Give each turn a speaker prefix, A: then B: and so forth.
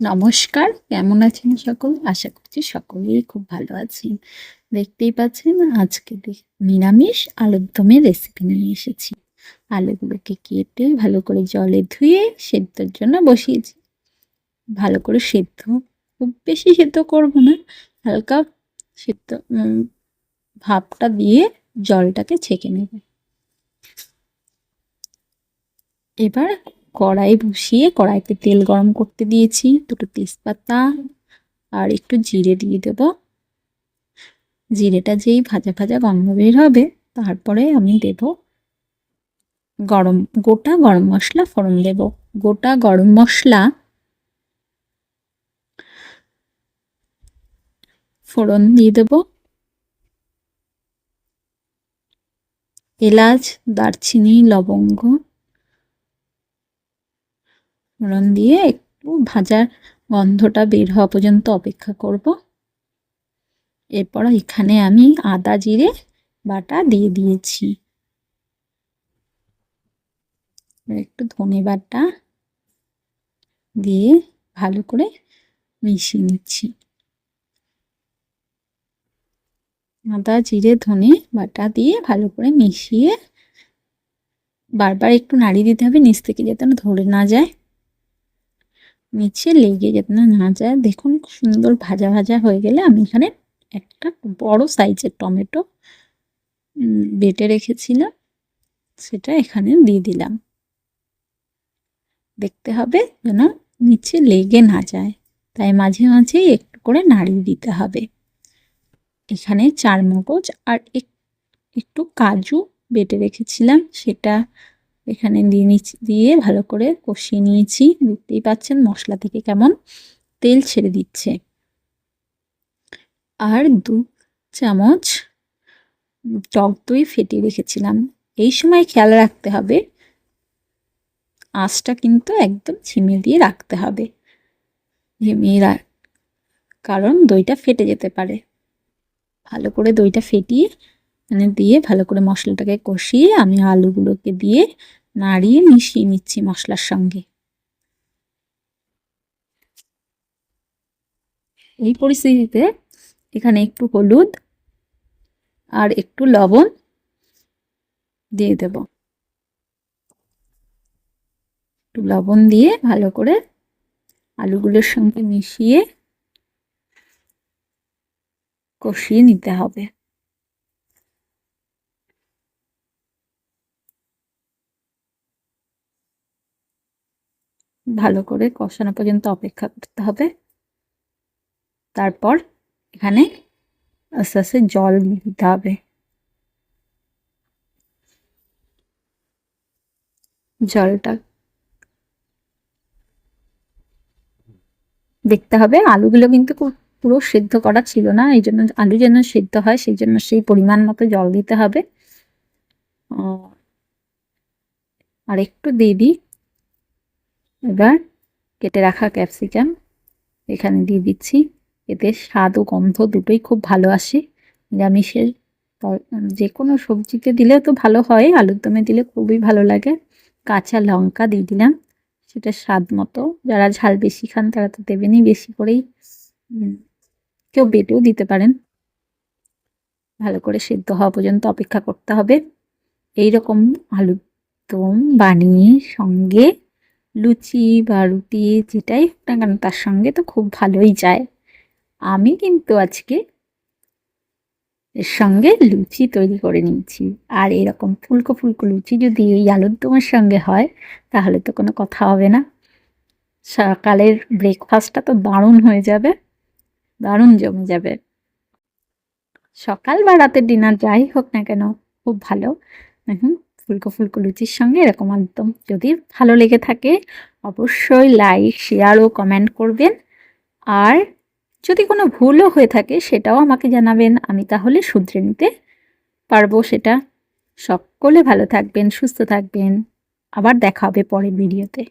A: নমস্কার, কেমন আছেন সকল? আশা করছি সকলেই খুব ভালো আছেন। দেখতেই পাচ্ছেন, আজকে নিরামিষ আলুর দমের রেসিপি নিয়ে এসেছি। আলুগুলোকে কেটে ভালো করে জলে ধুয়ে সেদ্ধর জন্য বসিয়েছি। ভালো করে সেদ্ধ, খুব বেশি সেদ্ধ করব না, হালকা সেদ্ধ ভাপটা দিয়ে জলটাকে ছেঁকে নেবে। এবার কড়াই বসিয়ে কড়াইতে তেল গরম করতে দিয়েছি, দুটো তেজপাতা আর একটু জিরে দিয়ে দেব। জিরেটা যেই ভাজা ভাজা গন্ধ বের হবে, তারপরে আমি দেব গরম, গোটা গরম মশলা ফোড়ন দেব। গোটা গরম মশলা ফোড়ন দিয়ে দেব। এলাচ, দারচিনি, লবঙ্গ ফোড়ন দিয়ে একটু ভাজার গন্ধটা বের হওয়া পর্যন্ত অপেক্ষা করব। এরপর এখানে আমি আদা, জিরে, বাটা দিয়ে দিয়েছি। একটু ধনে বাটা দিয়ে ভালো করে মিশিয়ে নিচ্ছি। আদা, জিরে, ধনে বাটা দিয়ে ভালো করে মিশিয়ে বারবার একটু নাড়িয়ে দিতে হবে নিচ থেকে যাতে ধরে না যায়। নিচে লেগে যাতে না না যায়। দেখুন সুন্দর ভাজা ভাজা হয়ে গেলে আমি এখানে একটা বড় সাইজের টমেটো বেটে রেখেছিলাম। সেটা এখানে দিয়ে দিলাম। দেখতে হবে যেন নিচে লেগে না যায়। তাই মাঝে মাঝে একটু করে নাড়িয়ে দিতে হবে। এখানে চার মগজ আর একটু কাজু বেটে রেখেছিলাম। সেটা এখানে দিয়ে নিচ্ছি দিয়ে ভালো করে কষিয়ে নিয়েছি। দেখতেই পাচ্ছেন মশলা থেকে কেমন তেল ছেড়ে দিচ্ছে। আর দু চামচ টক দই ফেটিয়ে রেখেছিলাম। এই সময় খেয়াল রাখতে হবে, আঁচটা কিন্তু একদম ঝিমে দিয়ে রাখতে হবে। ঝিমিয়ে রাখ কারণ দইটা ফেটে যেতে পারে। ভালো করে দইটা ফেটিয়ে মানে দিয়ে ভালো করে মশলাটাকে কষিয়ে আমি আলুগুলোকে দিয়ে নাড়িয়ে মিশিয়ে নিচ্ছি মশলার সঙ্গে। এই পরিস্থিতিতে এখানে একটু হলুদ আর একটু লবণ দিয়ে দেব। একটু লবণ দিয়ে ভালো করে আলুগুলোর সঙ্গে মিশিয়ে কষিয়ে নিতে হবে। ভালো করে কষানো পর্যন্ত অপেক্ষা করতে হবে। তারপর এখানে আস্তে আস্তে জল দিতে হবে। জলটা দেখতে হবে, আলুগুলো কিন্তু পুরো সেদ্ধ করা ছিল না, এই জন্য আলু যেন সেদ্ধ হয়, সেই জন্য সেই পরিমাণ মতো জল দিতে হবে। আর একটু দিয়ে দিই এবার কেটে রাখা ক্যাপসিকাম এখানে দিয়ে দিচ্ছি। এতে স্বাদ ও গন্ধ দুটোই খুব ভালো আসে। নিরামিষের যে কোনো সবজিতে দিলে তো ভালো হয়, আলুর দমে দিলে খুবই ভালো লাগে। কাঁচা লঙ্কা দিয়ে দিলাম। সেটা স্বাদ মতো যারা ঝাল বেশি খান তারা তো দেবেনই বেশি করেই। কেউ বেটেও দিতে পারেন। ভালো করে সেদ্ধ হওয়া পর্যন্ত অপেক্ষা করতে হবে। এই রকম আলুর দম বানিয়ে সঙ্গে লুচি বা রুটি যেটাই হোক না কেন, তার সঙ্গে তো খুব ভালোই যায়। আমি কিন্তু আজকে এর সঙ্গে লুচি তৈরি করে নিয়েছি। আর এরকম ফুলকো ফুলকো লুচি যদি এই আলুর দমের সঙ্গে হয়, তাহলে তো কোনো কথা হবে না। সকালের ব্রেকফাস্টটা তো দারুণ হয়ে যাবে, দারুণ জমে যাবে। সকাল বা রাতের ডিনার যাই হোক না কেন, খুব ভালো। এখন ফুলকো ফুলকো লুচির সঙ্গে এরকম একদম যদি ভালো লেগে থাকে, অবশ্যই লাইক শেয়ার ও কমেন্ট করবেন। আর যদি কোনো ভুলও হয়ে থাকে সেটাও আমাকে জানাবেন, আমি তাহলে শুধরে নিতে পারব সেটা। সকলে ভালো থাকবেন, সুস্থ থাকবেন। আবার দেখা হবে পরের ভিডিওতে